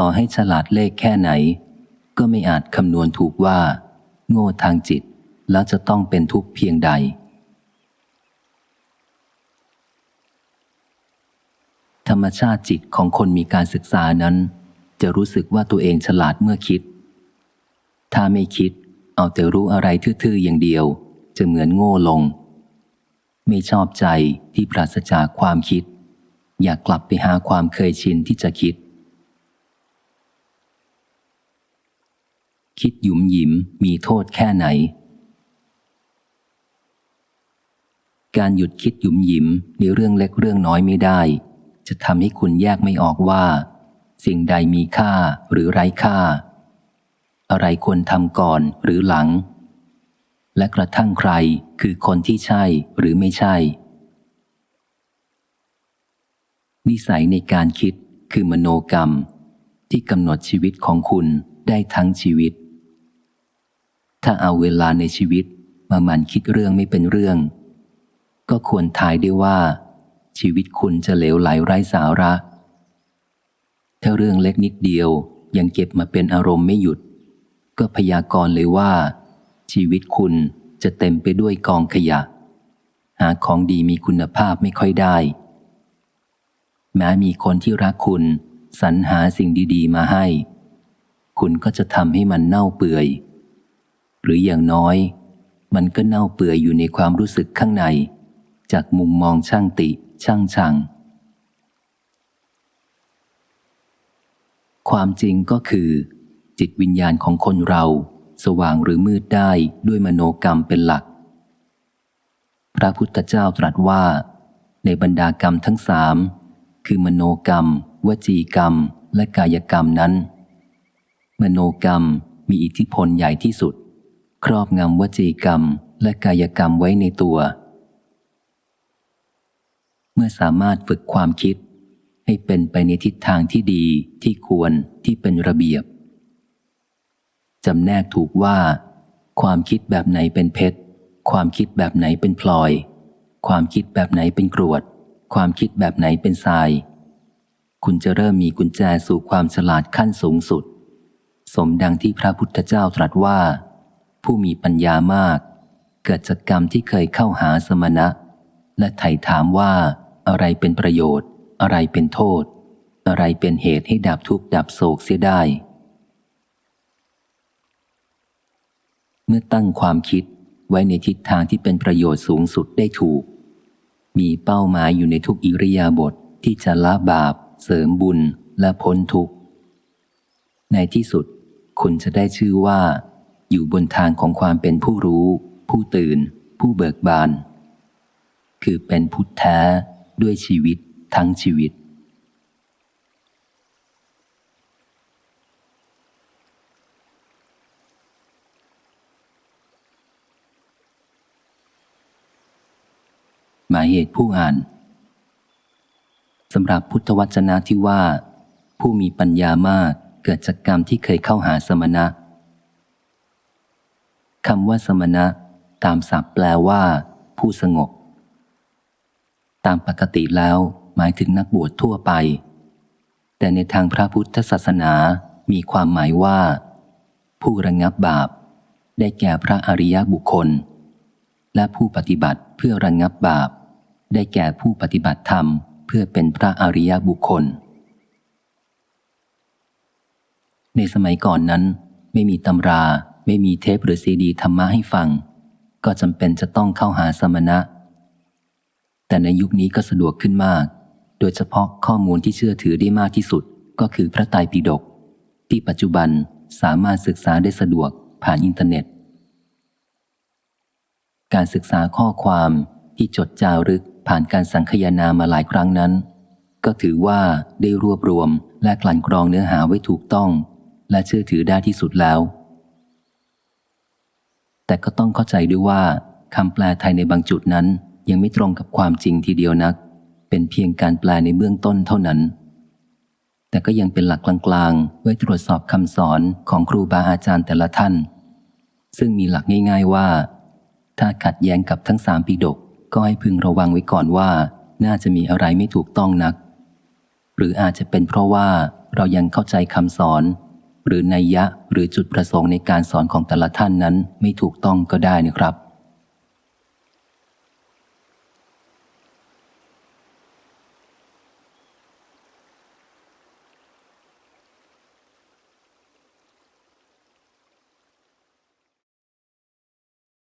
ต่อให้ฉลาดเลขแค่ไหน ก็ไม่อาจคำนวณถูกว่า โง่ทางจิตแล้วจะต้องเป็นทุกข์เพียงใด ธรรมชาติจิตของคนมีการศึกษานั้น จะรู้สึกว่าตัวเองฉลาดเมื่อคิด ถ้าไม่คิด เอาแต่รู้อะไรทื่อๆอย่างเดียว จะเหมือนโง่ลง ไม่ชอบใจที่ปราศจากความคิด อยากกลับไปหาความเคยชินที่จะคิด คิดหยุมหยิมมีโทษแค่ไหน การหยุดคิดหยุมหยิมในเรื่องเล็กเรื่องน้อยไม่ได้ จะทำให้คุณแยกไม่ออกว่า สิ่งใดมีค่าหรือไร้ค่า อะไรควรทำก่อนหรือหลัง และกระทั่งใครคือคนที่ใช่หรือไม่ใช่ นิสัยในการคิดคือมโนกรรมที่กำหนดชีวิตของคุณได้ทั้งชีวิต ถ้าเอาเวลาในชีวิตมาหมั่นคิดเรื่องไม่เป็นเรื่อง ก็ควรทายได้ว่า ชีวิตคุณจะเหลวไหลไร้สาระ ถ้าเรื่องเล็กนิดเดียวยังเก็บมาเป็นอารมณ์ไม่หยุด ก็พยากรณ์เลยว่า ชีวิตคุณจะเต็มไปด้วยกองขยะ หาของดีมีคุณภาพไม่ค่อยได้ แม้มีคนที่รักคุณสรรหาสิ่งดี ๆ มาให้ คุณก็จะทำให้มันเน่าเปื่อย หรืออย่างน้อย มันก็เน่าเปื่อยอยู่ในความรู้สึกข้างใน จากมุมมองช่างติช่างชัง ความจริงก็คือ จิตวิญญาณของคนเรา สว่างหรือมืดได้ด้วยมโนกรรมเป็นหลัก พระพุทธเจ้าตรัสว่า ในบรรดากรรมทั้งสามคือมโนกรรม วจีกรรม และกายกรรมนั้น มโนกรรมมีอิทธิพลใหญ่ที่สุด ครอบงำวจีกรรมและกายกรรมไว้ในตัว เมื่อสามารถฝึกความคิด ให้เป็นไปในทิศทางที่ดีที่ควรที่เป็นระเบียบจำแนกถูกว่า ความคิดแบบไหนเป็นเพชร ความคิดแบบไหนเป็นพลอย ความคิดแบบไหนเป็นกรวด ความคิดแบบไหนเป็นทราย คุณจะเริ่มมีกุญแจสู่ความฉลาดขั้นสูงสุด สมดังที่พระพุทธเจ้าตรัสว่า ผู้มีปัญญามาก เกิดจากกรรมที่เคยเข้าหาสมณะ และไถ่ถามว่าอะไรเป็นประโยชน์ อะไรเป็นโทษ อะไรเป็นเหตุให้ดับทุกข์ดับโศกเสียได้ เมื่อตั้งความคิดไว้ในทิศทางที่เป็นประโยชน์สูงสุดได้ถูก มีเป้าหมายอยู่ในทุกอิริยาบถทที่จะละบาป เสริมบุญและพ้นทุกข์ ในที่สุด คุณจะได้ชื่อว่า อยู่บนทางของความเป็นผู้รู้ ผู้ตื่น ผู้เบิกบาน คือเป็นพุทธแท้ด้วยชีวิตทั้งชีวิต หมายเหตุผู้อ่านสำหรับพุทธวจนะที่ว่า ผู้มีปัญญามากเกิดจากกรรมที่เคยเข้าหาสมณะ คำว่าสมณะ ตามศัพท์แปลว่า ผู้สงบ ตามปกติแล้วหมายถึงนักบวชทั่วไป แต่ในทางพระพุทธศาสนามีความหมายว่า ผู้ระงงับบาป ได้แก่พระอริยบุคคล และผู้ปฏิบัติเพื่อระงงับบาป ได้แก่ผู้ปฏิบัติธรรม เพื่อเป็นพระอริยบุคคล ในสมัยก่อนนั้นไม่มีตำรา ไม่มีเทปหรือซีดีธรรมะให้ฟัง ก็จำเป็นจะต้องเข้าหาสมณะ แต่ในยุคนี้ก็สะดวกขึ้นมาก โดยเฉพาะข้อมูลที่เชื่อถือได้มากที่สุด ก็คือพระไตรปิฎกที่ปัจจุบันสามารถศึกษาได้สะดวกผ่านอินเทอร์เน็ต การศึกษาข้อความที่จดจารึกผ่านการสังคยานามาหลายครั้งนั้น ก็ถือว่าได้รวบรวมและกลั่นกรองเนื้อหาไว้ถูกต้อง และเชื่อถือได้ที่สุดแล้ว แต่ก็ต้องเข้าใจด้วยว่าคำแปลไทยในบางจุดนั้น ยังไม่ตรงกับความจริงทีเดียวนัก เป็นเพียงการแปลในเบื้องต้นเท่านั้น แต่ก็ยังเป็นหลักกลางๆ ไว้ตรวจสอบคำสอนของครูบาอาจารย์แต่ละท่าน ซึ่งมีหลักง่าย ๆว่า ถ้าขัดแย้งกับทั้งสามปีดก ก็ให้พึงระวังไว้ก่อนว่า น่าจะมีอะไรไม่ถูกต้องนัก หรืออาจจะเป็นเพราะว่าเรายังเข้าใจคำสอน หรือนัยยะหรือจุดประสงค์ในการสอนของแต่ละท่านนั้นไม่ถูกต้องก็ได้นะครับ